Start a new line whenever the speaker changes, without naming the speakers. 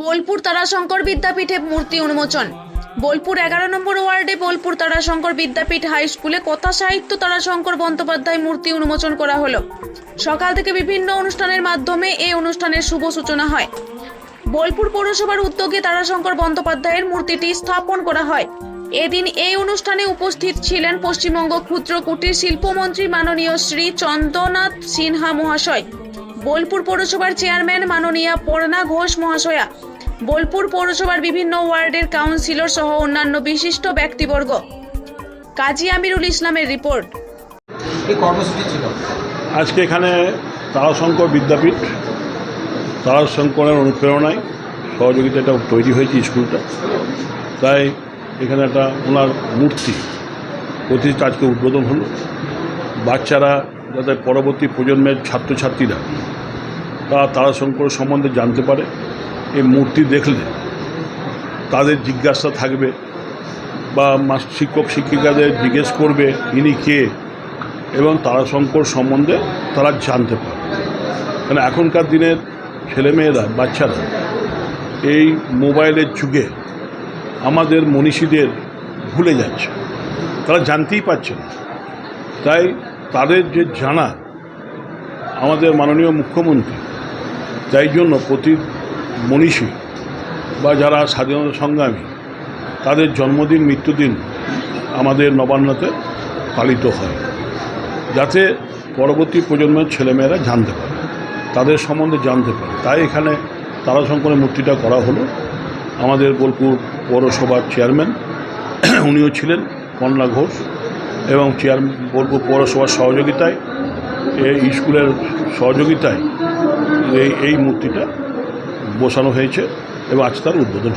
বোলপুর তারাশঙ্কর বিদ্যাপীঠে মূর্তি উন্মোচন। বোলপুর এগারো নম্বর ওয়ার্ডে বোলপুর তারাশঙ্কর বিদ্যাপীঠ হাই স্কুলে কথা সাহিত্য তারাশঙ্কর বন্দ্যোপাধ্যায় মূর্তি উন্মোচন করা হলো। সকাল থেকে বিভিন্ন অনুষ্ঠানের মাধ্যমে এই অনুষ্ঠানের শুভ সূচনা হয়। বোলপুর পৌরসভার উদ্যোগে তারাশঙ্কর বন্দ্যোপাধ্যায়ের মূর্তিটি স্থাপন করা হয়। এদিন এই অনুষ্ঠানে উপস্থিত ছিলেন পশ্চিমবঙ্গ ক্ষুদ্র কুটির শিল্পমন্ত্রী মাননীয় শ্রী চন্দ্রনাথ সিনহা মহাশয়। বোলপুর পৌরসভার চেয়ারম্যান মাননীয়া পর্ণা ঘোষ মহাশয়া। বোলপুর পৌরসভার বিভিন্ন ওয়ার্ডের কাউন্সিলর সহ অন্যান্য বিশিষ্ট ব্যক্তিবর্গ। কাজী আমিরুল ইসলামের রিপোর্ট।
এই কর্মসূচি ছিল?
আজকে এখানে তারাশঙ্কর বিদ্যাপীঠ তারাশঙ্করের অনুপ্রেরণায় সহযোগিতা এটা তৈরি হয়েছে স্কুলটা। তাই এখানে একটা ওনার মূর্তি প্রতিষ্ঠা আজকে উদ্বোধন হলো। বাচ্চারা যাতে পরবর্তী প্রজন্মের ছাত্রছাত্রীরা তারা তারাশঙ্কর সম্বন্ধে জানতে পারে, এই মূর্তি দেখলে তাদের জিজ্ঞাসা থাকবে বা শিক্ষক শিক্ষিকাদের জিজ্ঞেস করবে, ইনি কে? এবং তারাশঙ্কর সম্বন্ধে তারা জানতে পারে কারণ এখনকার দিনের ছেলেমেয়েরা, বাচ্চারা এই মোবাইলের যুগে আমাদের মনীষীদের ভুলে যাচ্ছে। তারা জানতেই পারছে না। তাই তাদের যে জানা, আমাদের মাননীয় মুখ্যমন্ত্রী তাই জন্য প্রতি মনীষী বা যারা স্বাধীনতা সংগ্রামী, তাদের জন্মদিন, মৃত্যুদিন আমাদের নবান্নতে পালিত হয়, যাতে পরবর্তী প্রজন্মের ছেলেমেয়েরা জানতে পারে, তাদের সম্বন্ধে জানতে পারে। তাই এখানে তারাশঙ্করের মূর্তিটা করা হলো। আমাদের বোলপুর পৌরসভার চেয়ারম্যান, উনিও ছিলেন, কন্যা ঘোষ। এবং চেয়ার বোলপুর পৌরসভার সহযোগিতায়, এই স্কুলের সহযোগিতায় এই এই মূর্তিটা বসানো হয়েছে এবং আজ তার উদ্বোধন।